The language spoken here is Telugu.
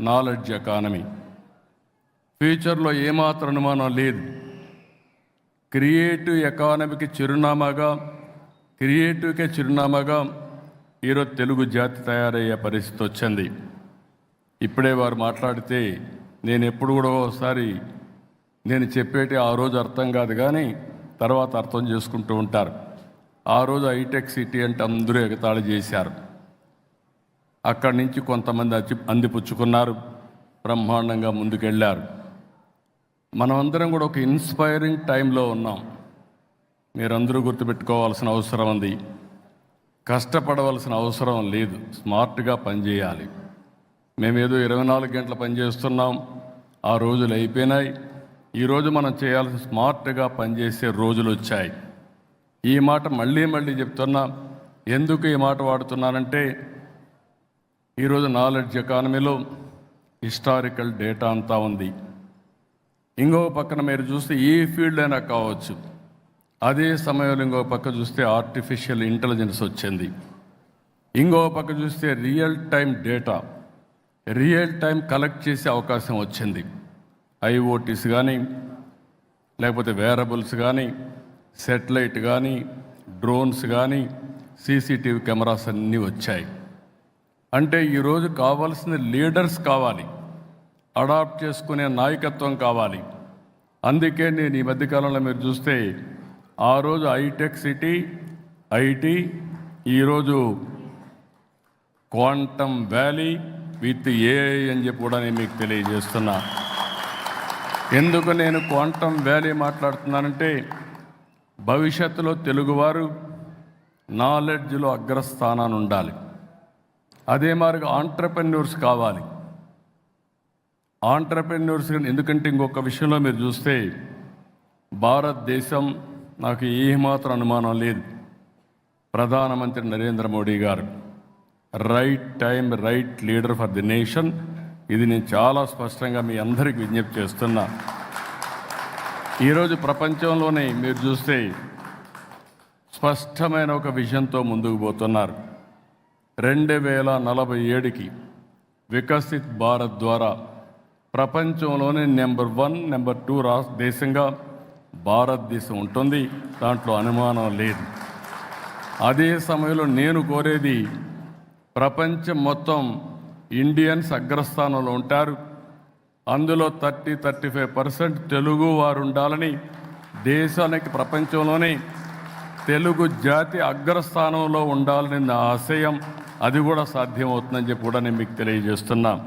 Knowledge economy. ఫ్యూచర్లో ఏమాత్రం అనుమానం లేదు. క్రియేటివ్ ఎకానమీకి చిరునామాగా క్రియేటివ్కే చిరునామాగా ఈరోజు తెలుగు జాతి తయారయ్యే పరిస్థితి వచ్చింది. ఇప్పుడే వారు మాట్లాడితే నేను ఎప్పుడు కూడా ఒకసారి నేను చెప్పేటి ఆ రోజు అర్థం కాదు కానీ తర్వాత అర్థం చేసుకుంటూ ఉంటారు. ఆ రోజు హైటెక్ సిటీ అంటే అందరూ ఎగతాళి చేశారు. అక్కడి నుంచి కొంతమంది అచ్చి అందిపుచ్చుకున్నారు బ్రహ్మాండంగా ముందుకెళ్ళారు. మనమందరం కూడా ఒక ఇన్స్పైరింగ్ టైంలో ఉన్నాం. మీరందరూ గుర్తుపెట్టుకోవాల్సిన అవసరం ఉంది. కష్టపడవలసిన అవసరం లేదు. స్మార్ట్గా పనిచేయాలి. మేమేదో ఇరవై నాలుగు గంటలు పనిచేస్తున్నాం. ఆ రోజులు అయిపోయినాయి. ఈరోజు మనం చేయాల్సిన స్మార్ట్గా పనిచేసే రోజులు వచ్చాయి. ఈ మాట మళ్ళీ మళ్ళీ చెప్తున్నా. ఎందుకు ఈ మాట వాడుతున్నానంటే ఈరోజు నాలెడ్జ్ ఎకానమీలో హిస్టారికల్ డేటా అంతా ఉంది. ఇంకో పక్కన మీరు చూస్తే ఏ ఫీల్డ్ అయినా కావచ్చు. అదే సమయంలో ఇంకో పక్క చూస్తే ఆర్టిఫిషియల్ ఇంటెలిజెన్స్ వచ్చింది. ఇంకో పక్క చూస్తే real time data. Real time collect చేసే అవకాశం వచ్చింది. ఐఓటీస్ కానీ లేకపోతే వేరబుల్స్ కానీ సెటిలైట్ కానీ డ్రోన్స్ కానీ సీసీటీవీ కెమెరాస్ అన్నీ వచ్చాయి. అంటే ఈరోజు కావాల్సిన లీడర్స్ కావాలి. అడాప్ట్ చేసుకునే నాయకత్వం కావాలి. అందుకే నేను ఈ మధ్యకాలంలో మీరు చూస్తే ఆ రోజు హైటెక్ సిటీ ఐటీ ఈరోజు క్వాంటమ్ వ్యాలీ విత్ ఏఐ అని చెప్పి కూడా నేను మీకు తెలియజేస్తున్నా. ఎందుకు నేను క్వాంటమ్ వ్యాలీ మాట్లాడుతున్నానంటే భవిష్యత్తులో తెలుగువారు నాలెడ్జ్లో అగ్రస్థానాన్ని ఉండాలి. అదే మారుగా ఆంటర్ప్రెన్యూర్స్ కావాలి. ఆంటర్ప్రెన్యూర్స్ ఎందుకంటే ఇంకొక విషయంలో మీరు చూస్తే భారతదేశం నాకు ఏమాత్రం అనుమానం లేదు. ప్రధానమంత్రి నరేంద్ర మోడీ గారు right time right leader for the nation ఇది నేను చాలా స్పష్టంగా మీ అందరికి విజ్ఞప్తి చేస్తున్నా. ఈరోజు ప్రపంచంలోనే మీరు చూస్తే స్పష్టమైన ఒక విజన్తో ముందుకు పోతున్నారు. రెండు వేల నలభై ఏడుకి వికసిత్ భారత్ ద్వారా ప్రపంచంలోనే నెంబర్ వన్ నెంబర్ టూ రా దేశంగా భారతదేశం ఉంటుంది. దాంట్లో అనుమానం లేదు. అదే సమయంలో నేను కోరేది ప్రపంచం మొత్తం ఇండియన్స్ అగ్రస్థానంలో ఉంటారు. అందులో thirty thirty five percent Telugu వారు ఉండాలని దేశానికి ప్రపంచంలోనే తెలుగు జాతి అగ్రస్థానంలో ఉండాలని నా ఆశయం. అది కూడా సాధ్యమవుతుందని చెప్పి కూడా నేను మీకు తెలియజేస్తున్నా.